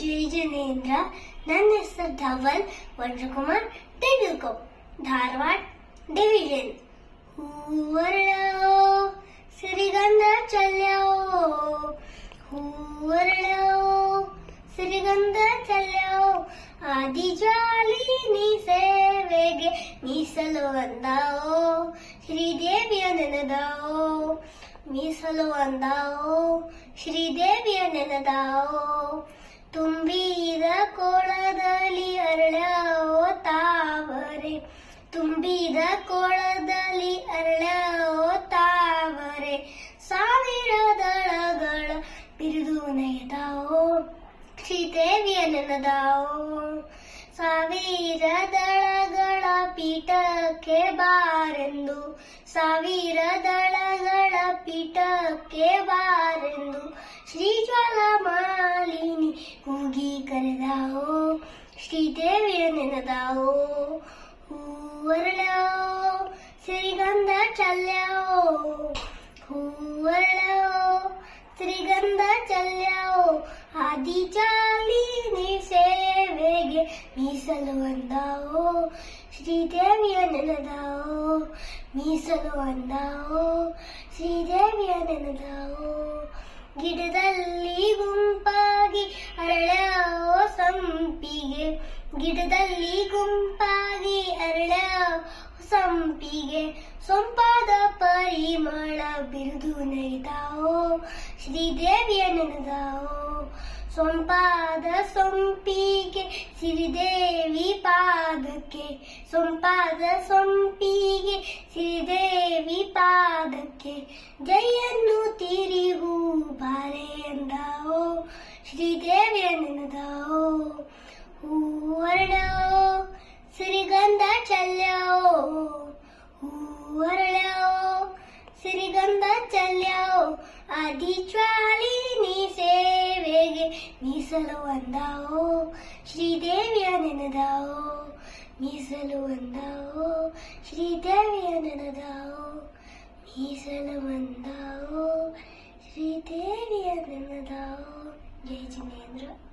ಜೈ ಜನೇಂದ್ರ ನನ್ನ ಹೆಸರು ಧವಲ್ ವಜ್ರಕುಮಾರ್ ತೆಗೆದುಕೋ ಧಾರವಾಡ ಡಿವಿಷನ್ ಹೂವರಳೋ, ಸಿರಿಗಂಧ ಚಲ್ಯಾವೋ ಹೂವರಳೋ, ಸಿರಿಗಂಧ ಚಲ್ಯಾವೋ ಆದಿಜಾಲಿ ನೀ ಸೇವೆಗೆ ಮೀಸಲು ಅಂದಾವೋ ಶ್ರೀದೇವಿಯ ನೆನೆದಾವೋ. ಮೀಸಲು ಅಂದಾವೋ ಶ್ರೀದೇವಿಯ ನೆನೆದಾವೋ. ತುಂಬಿದ ಕೋಳದಲ್ಲಿ ಅರಳೋ ತಾವರೆ. ತುಂಬಿದ ಕೋಳದಲ್ಲಿ ಅರಳೋ ತಾವರೆ. ಸಾವಿರ ದಳಗಳ ಬಿರುದು ನೆಗೆದಾವೋ. ಶ್ರೀದೇವಿಯ ನೆನೆದಾವೋ. ಸಾವಿರ ದಳಗಳ ಪೀಠಕ್ಕೆ ಬಾರೆಂದು. ಸಾವಿರ ದಳಗಳ ಪೀಠಕ್ಕೆ ಬಾರೆಂದು ಶ್ರೀ ಜ್ವಾಲಮಾಲಿನಿ ಕೂಗಿ ಕರೆದಾವೋ ಶ್ರೀದೇವಿಯ ನೆನೆದಾವೋ ಹೂವರಳೋ ಶ್ರೀಗಂಧ ಚಲ್ಯಾವೋ ಹೂವರಳೋ ಶ್ರೀಗಂಧ ಚಲ್ಯಾವೋ ಆದಿ ಚಾಲಿನಿ ಸೇವೆಗೆ ಮೀಸಲು ಅಂದಾವೋ ಶ್ರೀದೇವಿಯ ನೆನೆದಾವೋ ಮೀಸಲು ಅಂದಾವೋ ಶ್ರೀದೇವಿಯ ನೆನೆದಾವೋ ಗಿಡದಲ್ಲಿ ಗುಂಪಾಗಿ ಅರಳೋ ಸಂಪಿಗೆ. ಗಿಡದಲ್ಲಿ ಗುಂಪಾಗಿ ಅರಳೋ ಸಂಪಿಗೆ. ಸೊಂಪಾದ ಪರಿಮಳ ಬಿರುದು ನೈತಾವೋ ಶ್ರೀದೇವಿಯ ನೆನೆದಾವೋ ಸೊಂಪಾದ ಸೊಂಪಿಗೆ ಸಿರಿದೇವಿ ಪಾದಕ್ಕೆ. ಸೊಂಪಾದ ಸೊಂಪಿಗೆ ಸಿರಿದೇವಿ ಪಾದಕ್ಕೆ ಜೈಯನ್ನು ತಿರಿಹೂ ಬಾರೆ ಎಂದಾವೋ, ಶ್ರೀದೇವಿಯ ನೆನೆದಾವೋ ಹೂವರಳೋ ಸಿರಿಗಂಧ ಚಲ್ಯಾವೋ ಹೂವರಳೋ ಸಿರಿಗಂಧ ಚಲ್ಯಾವೋ, ಆದಿ ನೀ ಸೇವೆಗೆ ಮೀಸಲು ಅಂದಾವೋ ಶ್ರೀದೇವಿಯ ನೆನೆದಾವೋ, ಮೀಸಲು ಅಂದಾವೋ ಶ್ರೀದೇವಿ ಮೀಸಲು ಅಂದಾವೋ ಶ್ರೀದೇವಿಯ ನೆನೆದಾವೋ ಜಯ ಜಿನೇಂದ್ರ.